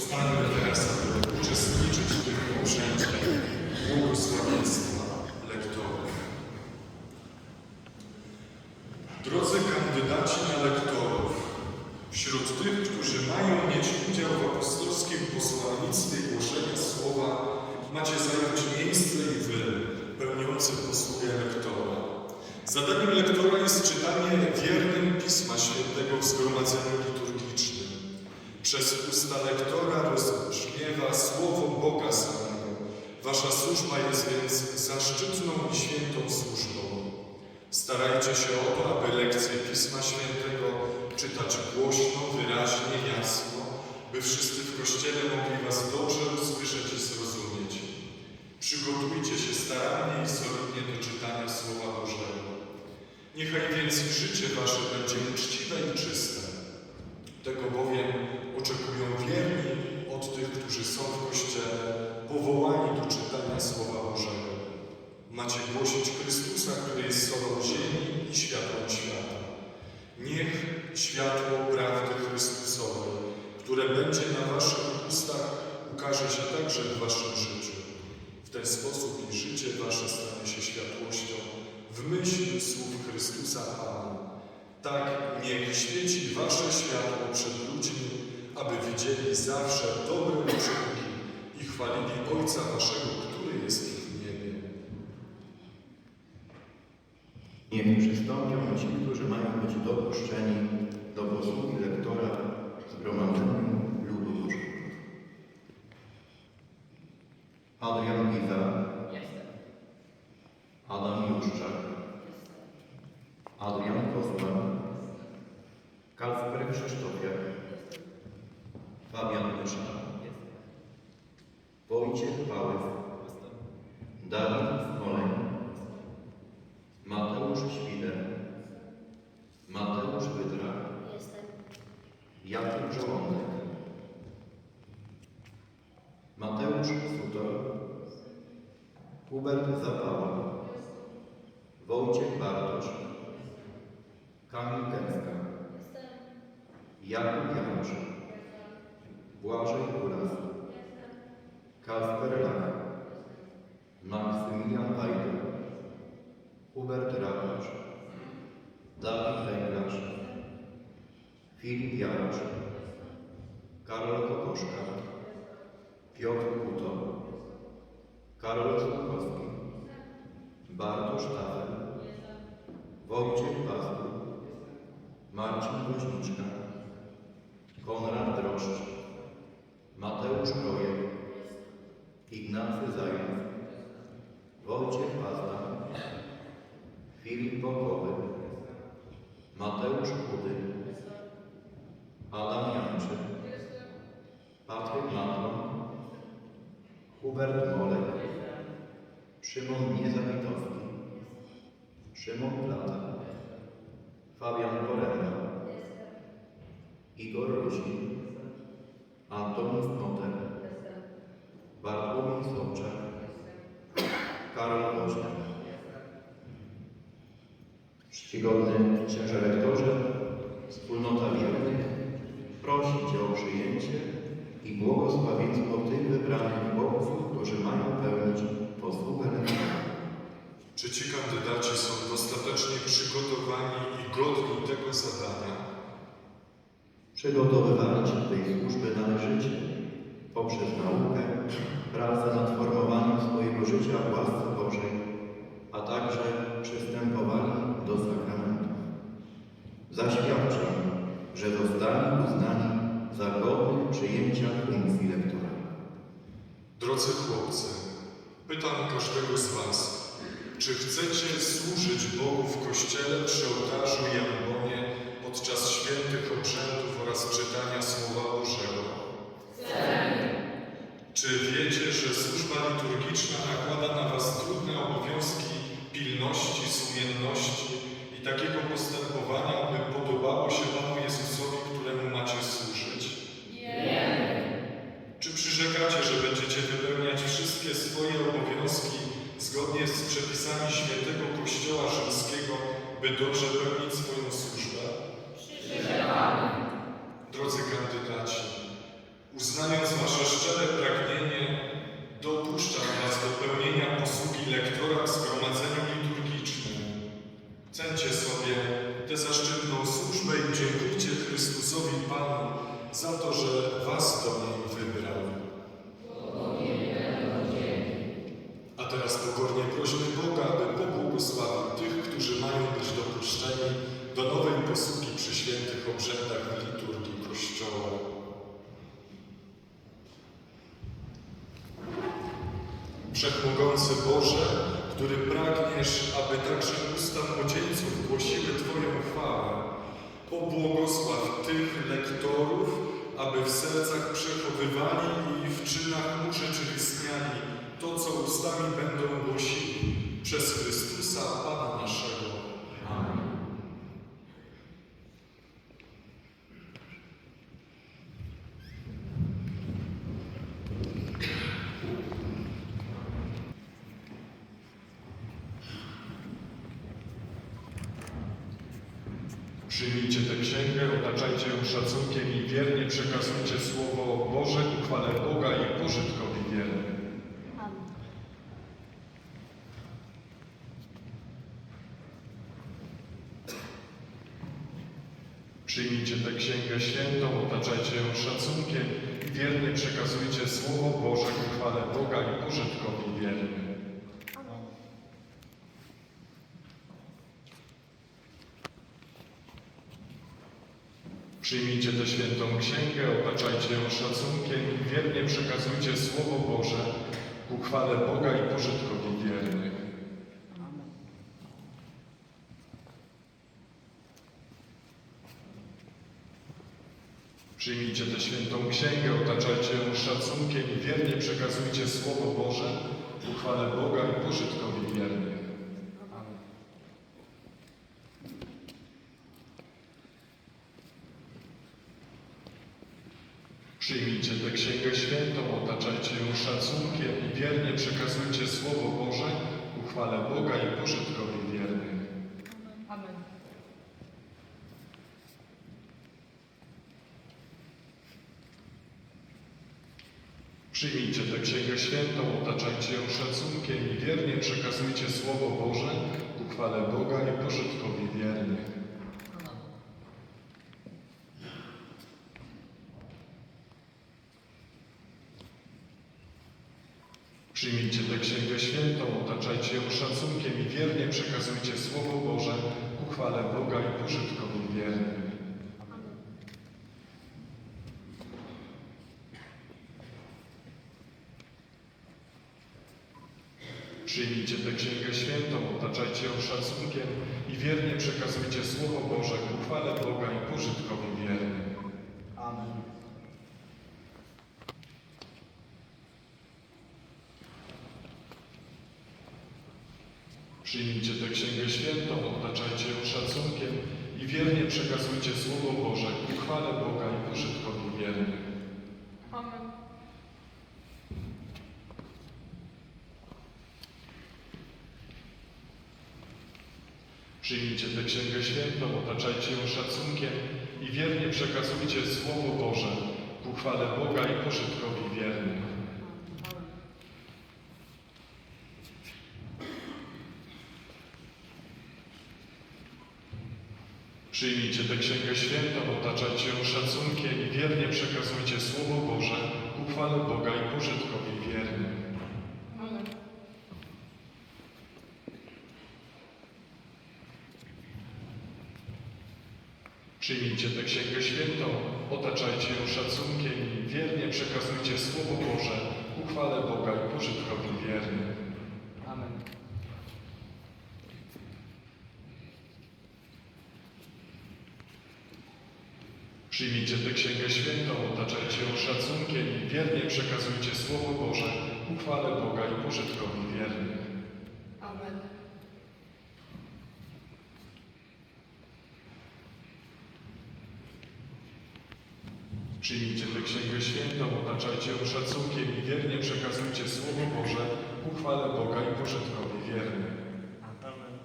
Powstańmy teraz, aby uczestniczyć w tym obrzędzie błogosławieństwa lektorów. Drodzy kandydaci na lektorów, wśród tych, którzy mają mieć udział w apostolskim posłannictwie głoszenia słowa, macie zająć miejsce i wy, pełniący posługę lektora. Zadaniem lektora jest czytanie Przez usta lektora rozbrzmiewa słowo Boga samego. Wasza służba jest więc zaszczytną i świętą służbą. Starajcie się o to, aby lekcje Pisma Świętego czytać głośno, wyraźnie, jasno, by wszyscy w Kościele mogli Was dobrze usłyszeć i zrozumieć. Przygotujcie się starannie i solidnie do czytania Słowa Bożego. Niechaj więc życie Wasze będzie uczciwe i czyste. Tego bowiem oczekują wierni od tych, którzy są w Kościele, powołani do czytania Słowa Bożego. Macie głosić Chrystusa, który jest solą ziemi i światłem świata. Niech światło prawdy Chrystusowej, które będzie na Waszych ustach, ukaże się także w Waszym życiu. W ten sposób i życie Wasze stanie się światłością w myśl słów Chrystusa Pana. Tak niech świeci Wasze światło przed ludźmi, aby widzieli zawsze dobre uczynki i chwalili Ojca Waszego, który jest w niebie. Niech przystąpią ci, którzy mają być dopuszczeni do posługi lektora w zgromadzeniu ludu Bożego. Adrian Giza, Jestem. Adam Juszczak, Adrian Kozman, Kacper Krzysztofiak, Fabian Mysza, Wojciech Paływ, Dawid Smoleń, Mateusz Świder, Mateusz Wydra, Jestem. Żołądek, Mateusz Sutor, Hubert Zapała, Wojciech Bartosz, Kamil Gęska, Jakub Janusz, Błażej Kuras, Kasper Lach, Maksymilian Wajda, Hubert Rapasz, Dawid Węglarz, Filip Jarosz, Karol Kokoszka, Piotr Kuto, Karol Czubkowski, Bartosz Tafel, Wojciech Pastur, Marcin Woźniczka, Konrad Droszcz, Mateusz Rojek, Ignacy Zając, Wojciech Pazda, Filip Bokowy, Mateusz Chudy, Adam Janczy, Patryk Matlon, Hubert Molek, Szymon Niezabitowski, Szymon Plata, Fabian Poręba, Igor Rusin, Antoni Knoter, Bartłomiej Sobczak, Karol Woźniak. Czcigodny księże rektorze, wspólnota wiernych, prosi Cię o przyjęcie i błogosławieństwo tych wybranych chłopców, którzy mają pełnić posługę. Czy ci kandydaci są dostatecznie przygotowani i godni tego zadania? Przygotowywali się do tej służby należycie poprzez naukę, pracę nad formowaniem swojego życia w łasce Bożej, a także przystępowali do sakramentów. Zaświadczam, że zostali uznani godnych przyjęcia funkcji lektora. Drodzy chłopcy, pytam każdego z Was, czy chcecie służyć Bogu w Kościele przy ołtarzu i ambonie podczas świętych obrzędów oraz czytania Słowa Bożego? Czy szczere pragnienie dopuszcza nas do pełnienia posługi lektora w zgromadzeniu Wszechmogący Boże, który pragniesz, aby także usta młodzieńców głosiły Twoją chwałę, pobłogosław tych lektorów, aby w sercach przechowywali i w czynach urzeczywistniali to, co ustami będą głosili przez Chrystusa Pana naszego. Przyjmijcie tę księgę, ją szacunkiem i wiernie przekazujcie Słowo Boże ku chwale Boga i pożytkowi wiernym. Przyjmijcie tę księgę świętą, otaczajcie ją szacunkiem i wiernie przekazujcie Słowo Boże ku chwale Boga i pożytkowi wiernym. Przyjmijcie tę świętą księgę, otaczajcie ją szacunkiem i wiernie przekazujcie Słowo Boże ku chwale Boga i pożytkowi wiernych. Przyjmijcie tę świętą księgę, otaczajcie ją szacunkiem i wiernie przekazujcie Słowo Boże ku chwale Boga i pożytkowi wiernych. Przyjmijcie tę księgę świętą, otaczajcie ją szacunkiem i wiernie przekazujcie Słowo Boże ku chwale Boga i pożytkowi wiernych. Amen. Przyjmijcie tę księgę świętą, otaczajcie ją szacunkiem i wiernie przekazujcie Słowo Boże ku chwale Boga i pożytkowi wiernych. Przyjmijcie tę księgę świętą, otaczajcie ją szacunkiem i wiernie przekazujcie Słowo Boże ku chwale Boga i pożytkowi wiernych. Przyjmijcie tę księgę świętą, otaczajcie ją szacunkiem i wiernie przekazujcie Słowo Boże ku chwale Boga i pożytkowi wiernym. Amen. Przyjmijcie tę księgę świętą, otaczajcie ją szacunkiem i wiernie przekazujcie Słowo Boże ku chwale Boga i pożytkowi wiernym. Amen. Przyjmijcie tę księgę świętą, otaczajcie ją szacunkiem i wiernie przekazujcie Słowo Boże ku chwale Boga i pożytkowi wiernym. Przyjmijcie tę księgę świętą, otaczajcie ją szacunkiem i wiernie przekazujcie Słowo Boże ku chwale Boga i pożytkowi wiernym. Amen. Przyjmijcie tę księgę świętą, otaczajcie ją szacunkiem i wiernie przekazujcie Słowo Boże ku chwale Boga i pożytkowi wiernym. Amen. Przyjmijcie tę księgę świętą, otaczajcie ją szacunkiem i wiernie przekazujcie Słowo Boże ku chwale Boga i pożytkowi wiernym. Amen. Przyjmijcie tę księgę świętą, otaczajcie ją szacunkiem i wiernie przekazujcie Słowo Boże ku chwale Boga i pożytkowi wiernym. Amen.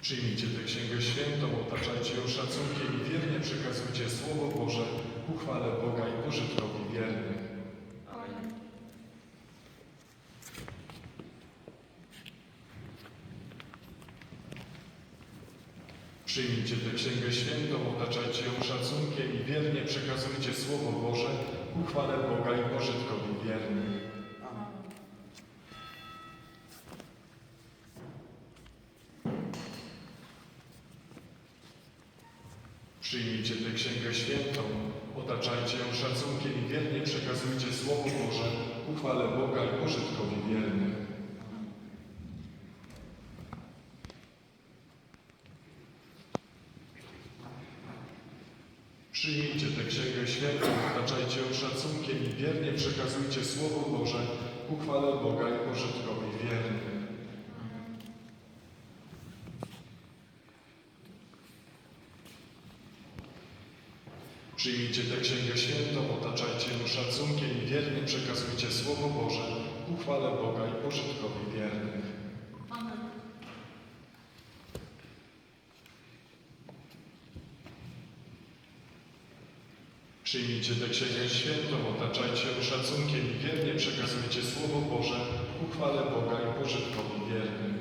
Przyjmijcie tę księgę świętą, otaczajcie ją szacunkiem i wiernie przekazujcie Słowo Boże ku chwale Boga i pożytkowi wiernym. Amen. Przyjmijcie tę Księgę Świętą, otaczajcie ją szacunkiem i wiernie przekazujcie Słowo Boże ku chwale Boga i pożytkowi wiernym. Przyjmijcie tę Księgę Świętą, otaczajcie ją szacunkiem i wiernie przekazujcie Słowo Boże ku chwale Boga i pożytkowi wiernym. Przyjmijcie tę Księgę Świętą, otaczajcie ją szacunkiem i wiernie przekazujcie Słowo Boże ku chwale Boga i pożytkowi wiernym. Przyjmijcie tę Księgę Świętą, otaczajcie ją szacunkiem i wiernie przekazujcie Słowo Boże ku chwale Boga i pożytkowi wiernych. Amen. Przyjmijcie tę Księgę Świętą, otaczajcie ją szacunkiem i wiernie przekazujcie Słowo Boże ku chwale Boga i pożytkowi wiernych.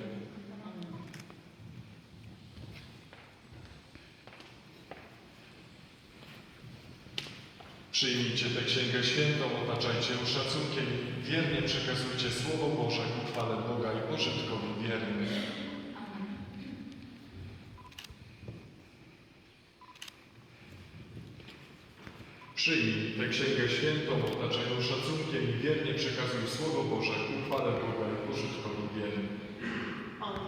Przyjmijcie tę Księgę Świętą, otaczajcie ją szacunkiem i wiernie przekazujcie Słowo Boże ku chwale Boga i pożytkowi wiernych. Przyjmij tę Księgę Świętą, otaczaj ją szacunkiem i wiernie przekazuj Słowo Boże ku chwale Boga i pożytkowi. Amen.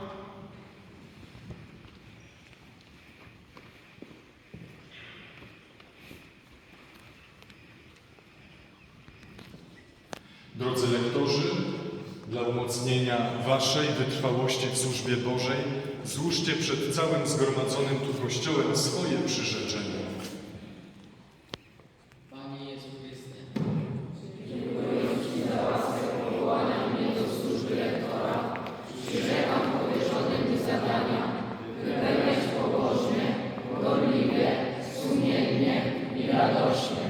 Drodzy lektorzy, dla umocnienia Waszej wytrwałości w służbie Bożej, złóżcie przed całym zgromadzonym tu Kościołem swoje przyrzeczenia. Do